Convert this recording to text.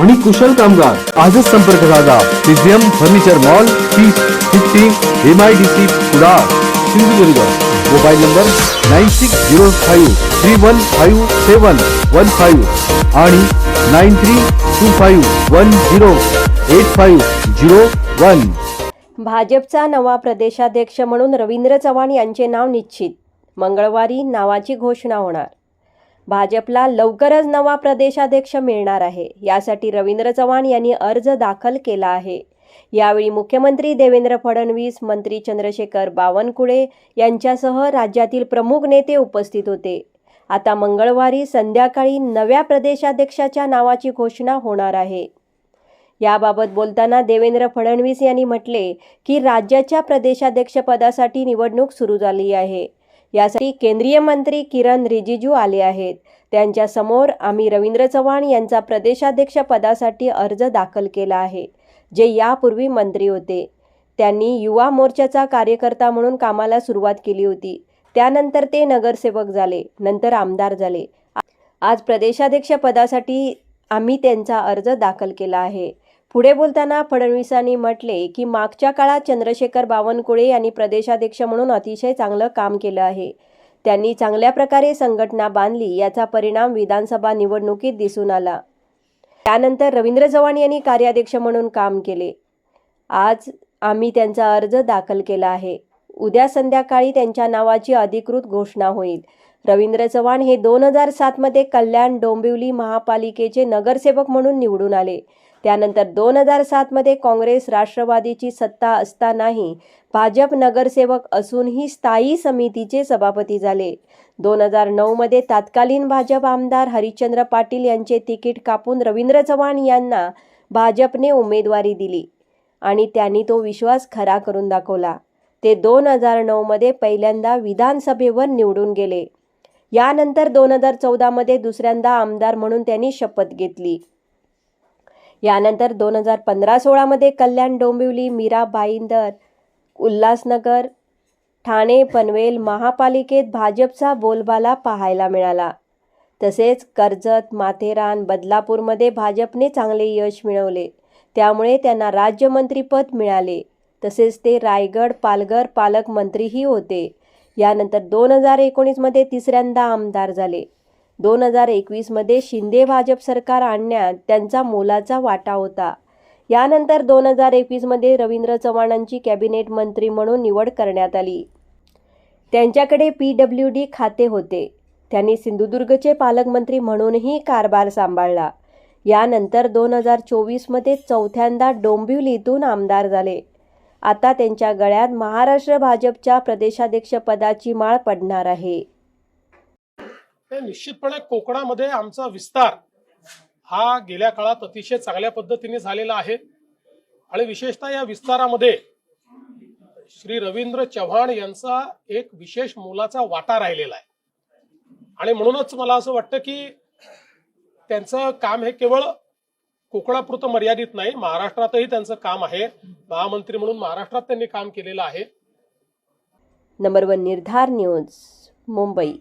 आणि कुशल कामगार. आजच संपर्क साधा. Museum furniture mall piece fifty M I D C Kudal Sindhudurg. Mobile number nine six zero five three one five seven one five आणि nine three two five one zero eight five zero one. भाजपचा नवा प्रदेशाध्यक्ष म्हणून रवींद्र चव्हाण यांचे नाव निश्चित. मंगळवारी नावाची घोषणा होणार. भाजपला लवकरच नवा प्रदेशाध्यक्ष मिळणार आहे. यासाठी रवींद्र चव्हाण यांनी अर्ज दाखल केला आहे. यावेळी मुख्यमंत्री देवेंद्र फडणवीस मंत्री चंद्रशेखर बावनकुळे यांच्यासह राज्यातील प्रमुख नेते उपस्थित होते. आता मंगळवारी संध्याकाळी नव्या प्रदेशाध्यक्षाच्या नावाची घोषणा होणार आहे. याबाबत बोलताना देवेंद्र फडणवीस यांनी म्हटले की राज्याच्या प्रदेशाध्यक्षपदासाठी निवडणूक सुरू झाली आहे. यासाठी केंद्रीय मंत्री किरण रिजिजू आले आहेत. त्यांच्यासमोर आम्ही रवींद्र चव्हाण यांचा प्रदेशाध्यक्ष पदासाठी अर्ज दाखल केला आहे जे यापूर्वी मंत्री होते. त्यांनी युवा मोर्चाचा कार्यकर्ता म्हणून कामाला सुरुवात केली होती. त्यानंतर ते नगरसेवक झाले नंतर आमदार झाले. आज प्रदेशाध्यक्ष पदासाठी आम्ही त्यांचा अर्ज दाखल केला आहे. पुढे बोलताना फडणवीसांनी म्हटले की मागच्या काळात चंद्रशेखर बावनकुळे यांनी प्रदेशाध्यक्ष म्हणून अतिशय चांगलं काम केलं आहे. त्यांनी चांगल्या प्रकारे संघटना बांधली याचा परिणाम विधानसभा निवडणुकीत दिसून आला. त्यानंतर रवींद्र चव्हाण यांनी कार्याध्यक्ष म्हणून काम केले. आज आम्ही त्यांचा अर्ज दाखल केला आहे. उद्या संध्याकाळी त्यांच्या नावाची अधिकृत घोषणा होईल. रवींद्र चव्हाण हे दोन हजार सातमध्ये कल्याण डोंबिवली महापालिकेचे नगरसेवक म्हणून निवडून आले. त्यानंतर दोन हजार सातमध्ये काँग्रेस राष्ट्रवादीची सत्ता असतानाही भाजप नगरसेवक असूनही स्थायी समितीचे सभापती झाले. दोन हजार नऊमध्ये तत्कालीन भाजप आमदार हरिश्चंद्र पाटील यांचे तिकीट कापून रवींद्र चव्हाण यांना भाजपने उमेदवारी दिली आणि त्यांनी तो विश्वास खरा करून दाखवला. ते दोन हजार नऊमध्ये पहिल्यांदा विधानसभेवर निवडून गेले. यानंतर दोन हजार चौदामध्ये दुसऱ्यांदा आमदार म्हणून त्यांनी शपथ घेतली. यानंतर दोन हजार पंधरा सोळामध्ये कल्याण डोंबिवली मीरा भाईंदर उल्हासनगर ठाणे पनवेल महापालिकेत भाजपचा बोलबाला पाहायला मिळाला. तसेच कर्जत माथेरान बदलापूरमध्ये भाजपने चांगले यश मिळवले. त्यामुळे त्यांना राज्यमंत्रीपद मिळाले. तसेच ते रायगड पालघर पालकमंत्रीही होते. यानंतर दोन हजार एकोणीसमध्ये तिसऱ्यांदा आमदार झाले. दोन हजार एकवीसमध्ये शिंदे भाजप सरकार आणण्यात त्यांचा मोलाचा वाटा होता. यानंतर दोन हजार एकवीसमध्ये रवींद्र चव्हाणांची कॅबिनेट मंत्री म्हणून निवड करण्यात आली. त्यांच्याकडे पी डब्ल्यू डी खाते होते. त्यांनी सिंधुदुर्गचे पालकमंत्री म्हणूनही कारभार सांभाळला. यानंतर दोन हजार चोवीसमध्ये चौथ्यांदा डोंबिवलीतून आमदार झाले. आता त्यांच्या गळ्यात महाराष्ट्र भाजपच्या प्रदेशाध्यक्षपदाची माळ पडणार आहे. निश्चितपणे कोकणामध्ये आमचा विस्तार हा गेल्या काळात अतिशय चांगल्या पद्धतीने झालेला आहे. आणि विशेषतः या विस्तारामध्ये श्री रवींद्र चव्हाण यांचा एक विशेष मोलाचा वाटा राहिलेला आहे. आणि म्हणूनच मला असं वाटतं की त्यांचं काम हे केवळ कोकणापुरतं मर्यादित नाही. महाराष्ट्रातही त्यांचं काम आहे. महामंत्री म्हणून महाराष्ट्रात त्यांनी काम केलेलं आहे. Number one Nirdhar news Mumbai.